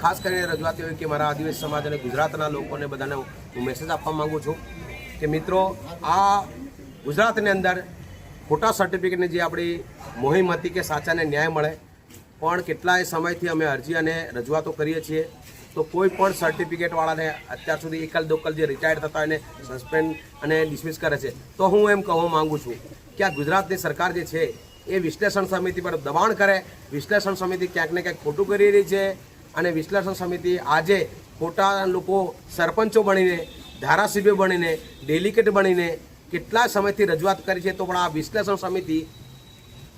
ખાસ કરીને રજૂઆત એવી કે મારા આદિવાસી સમાજ અને ગુજરાતના લોકોને બધાને હું મેસેજ આપવા માગું છું કે મિત્રો, આ ગુજરાતની અંદર ખોટા સર્ટિફિકેટની જે આપણી મોહિમ હતી કે સાચાને ન્યાય મળે, પણ કેટલાય સમયથી અમે અરજી અને રજૂઆતો કરીએ છીએ, તો કોઈ પણ સર્ટિફિકેટવાળાને અત્યાર સુધી એકલ દોકલ જે રિટાયર્ડ થતા એને સસ્પેન્ડ અને ડિસમિસ કરે છે. તો હું એમ કહેવા માગું છું કે આ ગુજરાતની સરકાર જે છે, એ વિશ્લેષણ સમિતિ પર દબાણ કરે, વિશ્લેષણ સમિતિ ક્યાંક ને ક્યાંક ખોટું કરી રહી છે અને વિશ્લેષણ સમિતિ આજે ખોટા લોકો સરપંચો બનીને, ધારાસભ્યો બનીને ડેલિકેટ બનીને કેટલા સમયથી રજૂઆત કરી છે તો પણ આ વિશ્લેષણ સમિતિ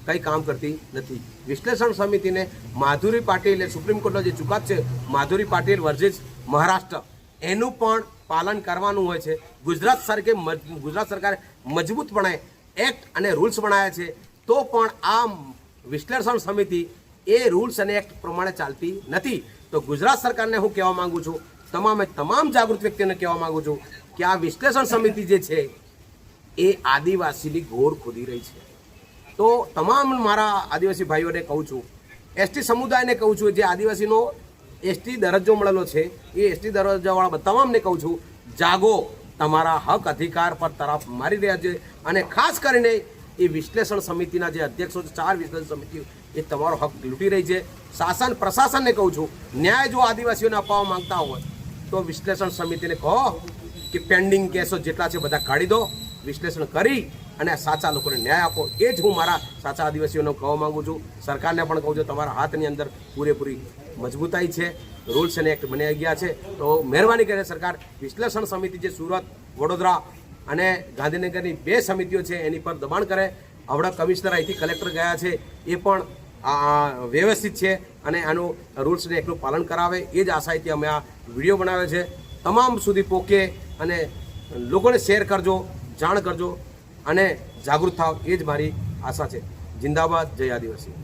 કંઈ કામ કરતી નથી. વિશ્લેષણ સમિતિને માધુરી પાટીલ સુપ્રીમ કોર્ટનો જે ચુકાદ છે, માધુરી પાટીલ વર્જિસ મહારાષ્ટ્ર, એનું પણ પાલન કરવાનું હોય છે. ગુજરાત સરકે ગુજરાત સરકારે મજબૂતપણે એક્ટ અને રૂલ્સ બનાવ્યા છે, તો પણ આ વિશ્લેષણ સમિતિ એ રૂલ્સ અને એક્ટ પ્રમાણે ચાલતી નથી. તો ગુજરાત સરકારને હું કહેવા માગું છું, તમામે તમામ જાગૃત વ્યક્તિઓને કહેવા માંગુ છું કે આ વિશ્લેષણ સમિતિ જે છે, એ આદિવાસીની ઘોર ખોદી રહી છે. તો તમામ મારા આદિવાસી ભાઈઓને કહું છું, એસટી સમુદાયને કહું છું, જે આદિવાસીનો એસટી દરજ્જો મળેલો છે, એ એસટી દરજ્જાવાળા તમામને કહું છું, જાગો, તમારા હક અધિકાર પર તરફ મારી રહ્યા છે અને ખાસ કરીને એ વિશ્લેષણ સમિતિના જે અધ્યક્ષો છે, ચાર વિશ્લેષણ સમિતિઓ, એ તમારો હક લૂંટી રહી છે. શાસન પ્રશાસનને કહું છું, ન્યાય જો આદિવાસીઓને અપાવવા માંગતા હોય, તો વિશ્લેષણ સમિતિને કહો કે પેન્ડિંગ કેસો જેટલા છે બધા કાઢી દો, વિશ્લેષણ કરી અને સાચા લોકોને ન્યાય આપો. એ જ હું મારા સાચા આદિવાસીઓને કહેવા માગું છું. સરકારને પણ કહું છું, તમારા હાથની અંદર પૂરેપૂરી મજબૂતાઈ છે. રૂલ્સ અને એક્ટ બની ગયા છે. તો મહેરબાની કરીને સરકાર વિશ્લેષણ સમિતિ જે સુરત, વડોદરા અને ગાંધીનગરની બે સમિતિઓ છે, એની પર દબાણ કરે. હવડા કમિશનર અહીંથી કલેક્ટર ગયા છે, એ પણ વ્યવસ્થિત છે અને આનું રૂલ્સને એકનું પાલન કરાવે, એ જ આશાથી અમે આ વીડિયો બનાવ્યો છે. તમામ સુધી પોકે અને લોકોને શેર કરજો, જાણ કરજો અને જાગૃત થાવ, એ જ મારી આશા છે. જિંદાબાદ, જય આદિવાસી.